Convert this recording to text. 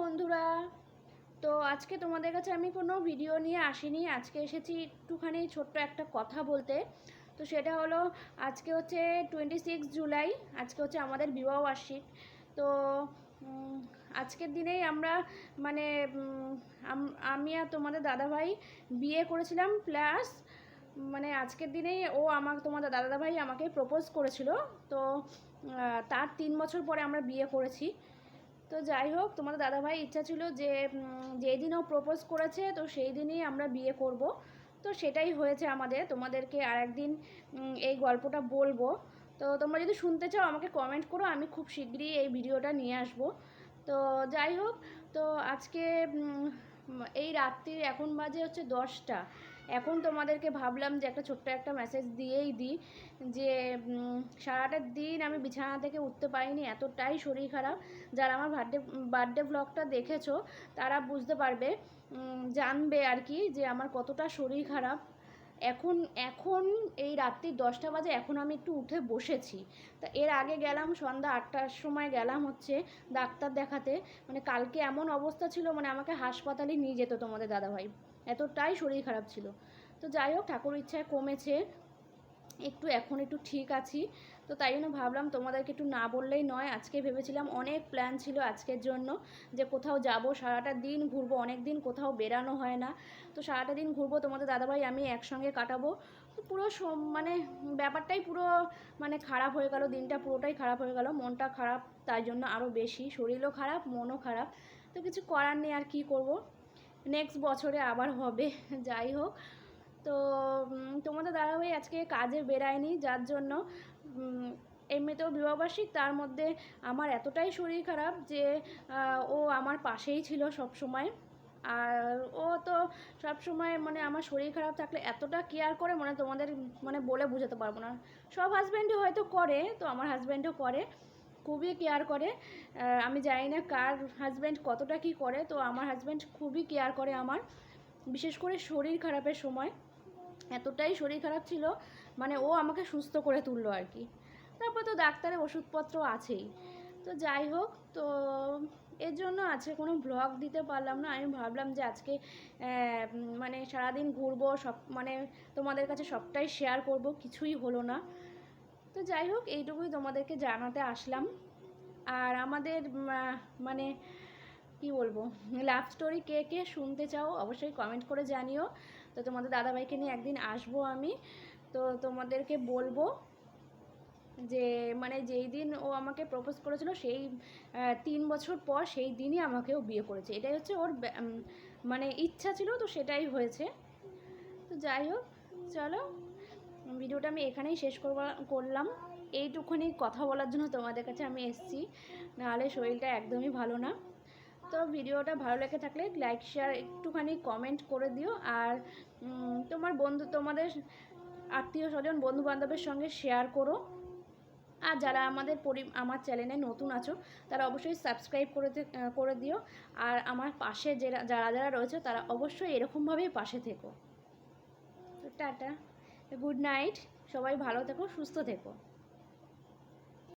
বন্ধুরা। তো আজকে তোমাদের কাছে আমি কোনো ভিডিও নিয়ে আসিনি। আজকে এসেছি একটুখানি ছোট্ট একটা কথা বলতে। তো সেটা হলো, আজকে হচ্ছে টোয়েন্টি সিক্স জুলাই, আজকে হচ্ছে আমাদের বিবাহবার্ষিক তো আজকের দিনেই আমরা মানে আমি আর তোমাদের দাদাভাই বিয়ে করেছিলাম প্লাস মানে আজকের দিনেই ও আমার তোমাদের দাদাভাই আমাকে প্রপোজ করেছিল। তো তার তিন বছর পরে আমরা বিয়ে করেছি। তো যাই হোক তোমাদের দাদাভাই ইচ্ছা ছিল যে যেই দিন ও প্রপোজ করেছে, তো সেই দিনই আমরা বিয়ে করব। তো সেটাই হয়েছে আমাদের। তোমাদেরকে আর একদিন এই গল্পটা বলব। তো তোমরা যদি শুনতে চাও, আমাকে কমেন্ট করো। আমি খুব শীঘ্রই এই ভিডিওটা নিয়ে আসব। তো যাই হোক, তো আজকে এই রাত্রির এখন বাজে হচ্ছে দশটা। এখন তোমাদেরকে ভাবলাম যে একটা ছোট্ট একটা মেসেজ দিয়েই দিই যে সারাটা দিন আমি বিছানা থেকে উঠতে পারিনি, এতটাই শরীর খারাপ। যারা আমার বার্থডে বার্থডে ব্লগটা দেখেছ, তারা বুঝতে পারবে জানবে আর কি যে আমার কতটা শরীর খারাপ। এখন এখন এই রাত্রি দশটা বাজে, এখন আমি একটু উঠে বসেছি। তা এর আগে গেলাম সন্ধ্যা আটটার সময় গেলাম হচ্ছে ডাক্তার দেখাতে। মানে কালকে এমন অবস্থা ছিল মানে আমাকে হাসপাতালে নিয়ে যেত তোমাদের দাদাভাই। এতটাই শরীর খারাপ ছিল। তো যাই হোক, ঠাকুর ইচ্ছায় কমেছে। একটু এখন একটু ঠিক আছি। তো তাই জন্য ভাবলাম তোমাদেরকে একটু না বললেই নয়, আজকে ভেবেছিলাম অনেক প্ল্যান ছিল আজকের জন্য যে কোথাও যাব, সারাটা দিন ঘুরবো অনেক দিন কোথাও বেরানো হয় না। তো সারাটা দিন ঘুরবো, তোমাদের দাদাভাই, আমি একসঙ্গে কাটাবো। পুরো মানে ব্যাপারটাই পুরো মানে খারাপ হয়ে গেল, দিনটা পুরোটাই খারাপ হয়ে গেল, মনটা খারাপ, তাই জন্য আরও বেশি। শরীরও খারাপ, মনও খারাপ। তো কিছু করার নেই আর কি করব। নেক্সট বছরে আবার হবে, যাই হোক। তো তোমাদের দাদাভাই আজকে কাজে বেরায়নি, যার জন্য এমনিতেও বিবাহবার্ষিক, তার মধ্যে আমার এতটাই শরীর খারাপ যে ও আমার পাশেই ছিল সব সময় আর ও তো সব সময় মানে আমার শরীর খারাপ থাকলে এতটা কেয়ার করে মানে তোমাদের মানে বলে বোঝাতে পারব না। সব হাজব্যান্ডই হয়তো করে, তো আমার হাজব্যান্ডও করে, খুবই কেয়ার করে। আমি জানি না কার হাজব্যান্ড কতটা কি করে, তো আমার হাজব্যান্ড খুবই কেয়ার করে আমার, বিশেষ করে শরীর খারাপের সময়। এতটাই শরীর খারাপ ছিল মানে ও আমাকে সুস্থ করে তুললো আর কি। তারপর তো ডাক্তারের ওষুধপত্র আছেই। তো যাই হোক, তো এর জন্য আজকে কোনো ব্লগ দিতে পারলাম না। আমি ভাবলাম যে আজকে মানে সারাদিন ঘুরবো, সব মানে তোমাদের কাছে সবটাই শেয়ার করব, কিছুই হলো না। তো যাই হোক, এইটুকুই তোমাদেরকে জানাতে আসলাম। আর আমাদের মানে কি বলব লাভ স্টোরি কে কে শুনতে চাও, অবশ্যই কমেন্ট করে জানিও। তো তোমাদের দাদাভাইকে নিয়ে একদিন আসব আমি। তো তোমাদেরকে বলব যে মানে যেই দিন ও আমাকে প্রপোজ করেছিল, সেই তিন বছর পর সেই দিনই আমাকে ও বিয়ে করেছে। এটাই হচ্ছে ওর মানে ইচ্ছা ছিল, তো সেটাই হয়েছে। তো যাই হোক, চলো। ভিডিওটা আমি এখানেই শেষ করলাম। এইটুকুনি কথা বলার জন্য তোমাদের কাছে আমি এসেছি। নাহলে শরীরটা একদমই ভালো না। তো ভিডিওটা ভালো লেগে থাকলে লাইক শেয়ার একটুখানি কমেন্ট করে দিও। আর তোমার বন্ধু, তোমাদের আত্মীয় স্বজন বন্ধু বান্ধবের সঙ্গে শেয়ার করো। আর যারা আমাদের পরি, আমার চ্যানেলে নতুন আছো, তারা অবশ্যই সাবস্ক্রাইব করে করে দিও। আর আমার পাশে যারা যারা যারা রয়েছে, তারা অবশ্যই এরকমভাবেই পাশে থেকো। তো টাটা গুড নাইট সবাই ভালো থেকো, সুস্থ থেকো।